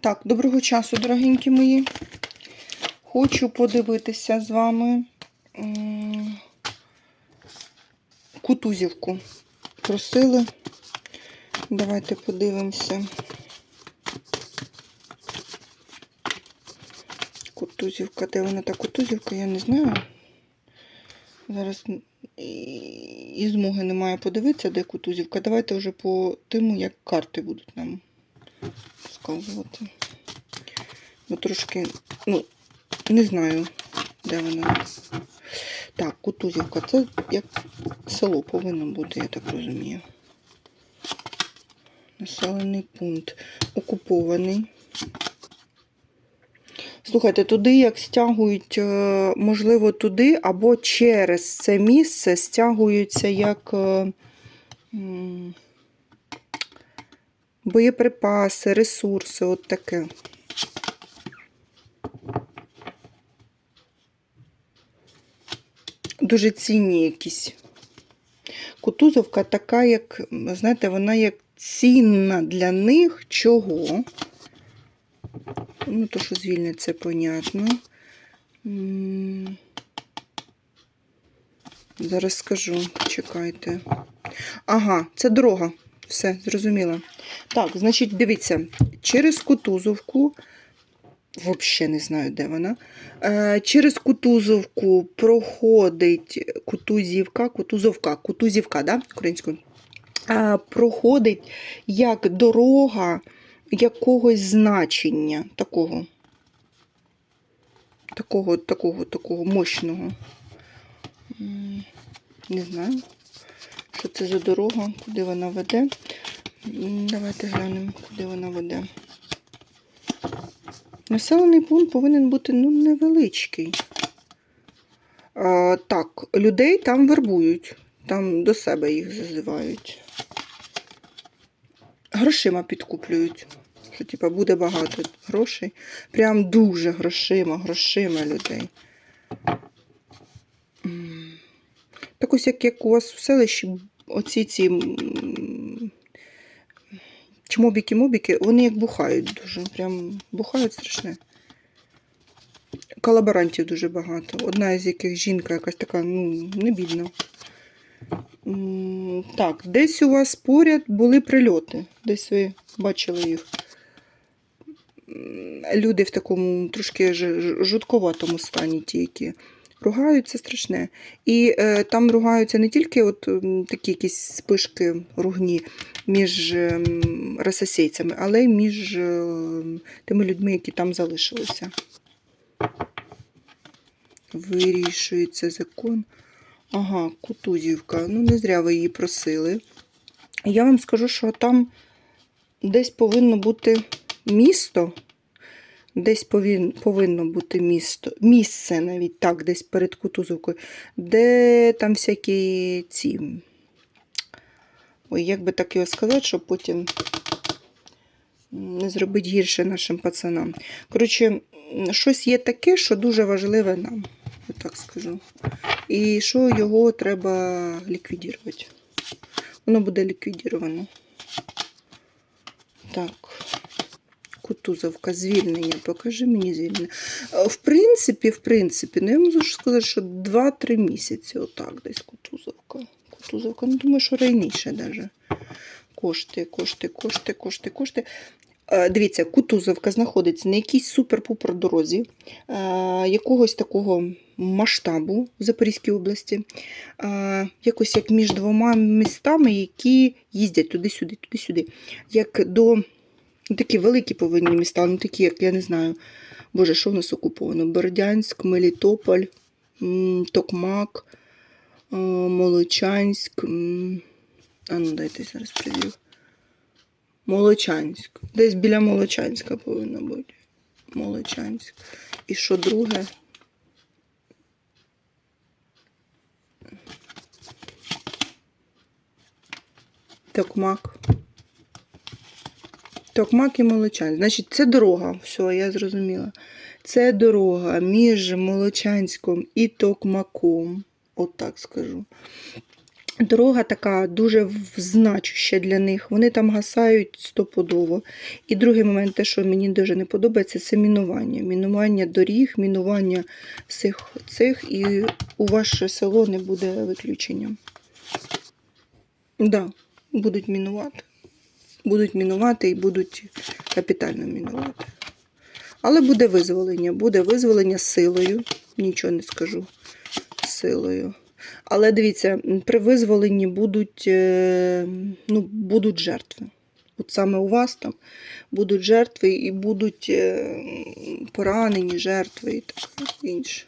Так, доброго часу, дорогенькі мої. Хочу подивитися з вами кутузівку. Просили. Давайте подивимося. Кутузівка. Де вона та кутузівка, я не знаю. Зараз і- змоги немає подивитися, де кутузівка. Давайте вже по тиму, як карти будуть нам розказувати. Бо трошки, ну, не знаю, де вона. Так, Кутузівка. Це як село повинно бути, я так розумію. Населений пункт. Окупований. Слухайте, туди як стягують, е, можливо, туди або через це місце стягуються як е, боєприпаси, ресурси, от таке. Дуже цінні якісь. Кутузовка така, як, знаєте, вона як цінна для них чого? Ну, то, що звільнять, це понятно. Зараз скажу, чекайте. Ага, це дорога. Все, зрозуміла. Так, значить, дивіться, через Кутузовку, взагалі не знаю, де вона. Е, через Кутузовку проходить Кутузівка, Кутузовка, Кутузівка, да, українською. Е, проходить як дорога якогось значення такого. Такого, такого, такого мощного. Не знаю, що це за дорога, куди вона веде. Давайте глянемо, куди вона веде. Населений пункт повинен бути ну, невеличкий. А, так, людей там вербують, там до себе їх зазивають. Грошима підкуплюють. Що, типа, буде багато грошей. Прям дуже грошима, грошима людей. Так ось як, як у вас в селищі оці ці чмобіки-мобіки, вони як бухають дуже. Прям бухають страшне. Колаборантів дуже багато. Одна із яких жінка якась така, ну, не бідна. Так, десь у вас поряд були прильоти. Десь ви бачили їх. Люди в такому трошки жутковатому стані, ті, які ругаються страшне. І е, там ругаються не тільки от, такі якісь спишки ругні між ем, рососейцями, але й між е, тими людьми, які там залишилися. Вирішується закон. Ага, Кутузівка. Ну, не зря ви її просили. Я вам скажу, що там десь повинно бути місто. Десь повин, повинно бути місто, місце навіть так, десь перед Кутузовкою, де там всякі ці. Ой, як би так його сказати, щоб потім не зробити гірше нашим пацанам. Коротше, щось є таке, що дуже важливе нам, я так скажу. І що його треба ліквідувати. Воно буде ліквідовано. Так. Кутузовка, звільнення. Покажи мені звільнення. Е, В принципі, в принципі, ну я можу сказати, що 2-3 місяці. Отак десь Кутузовка. Кутузовка, ну думаю, що раніше навіть. Кошти, кошти, кошти, кошти, кошти. Е, Дивіться, Кутузовка знаходиться на якійсь супер-пупер дорозі е, якогось такого масштабу в Запорізькій області. Якось як між двома містами, які їздять туди-сюди, туди-сюди. Як до такі великі повинні міста, ну такі, як я не знаю, Боже, що в нас окуповано? Бердянськ, Мелітополь, Токмак, Молочанськ. А ну дайте зараз прев'ю. Молочанськ. Десь біля Молочанська повинно бути. Молочанськ. І що друге? Токмак. Токмак і Молочанськ. Значить, це дорога. Все, я зрозуміла. Це дорога між Молочанськом і Токмаком. От так скажу. Дорога така дуже значуща для них. Вони там гасають стопудово. І другий момент, те, що мені дуже не подобається, це мінування. Мінування доріг, мінування всіх цих, і у ваше село не буде виключенням. Так, да, будуть мінувати. Будуть мінувати і будуть капітально мінувати. Але буде визволення. Буде визволення силою. Нічого не скажу. Силою. Але дивіться, при визволенні будуть, е, ну, будуть жертви. От саме у вас там будуть жертви і будуть е, поранені жертви і таке інше.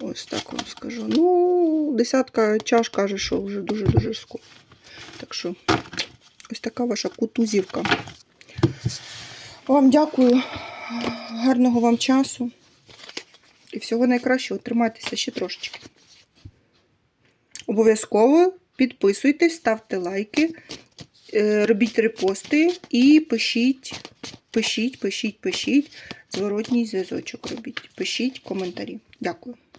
Ось так вам скажу. Ну, десятка чаш каже, що вже дуже-дуже скоро. Так що, ось така ваша кутузівка. Вам дякую. Гарного вам часу. І всього найкращого. Тримайтеся ще трошечки. Обов'язково підписуйтесь, ставте лайки, е, робіть репости і пишіть, пишіть, пишіть, пишіть. Зворотній зв'язочок робіть. Пишіть коментарі. Дякую.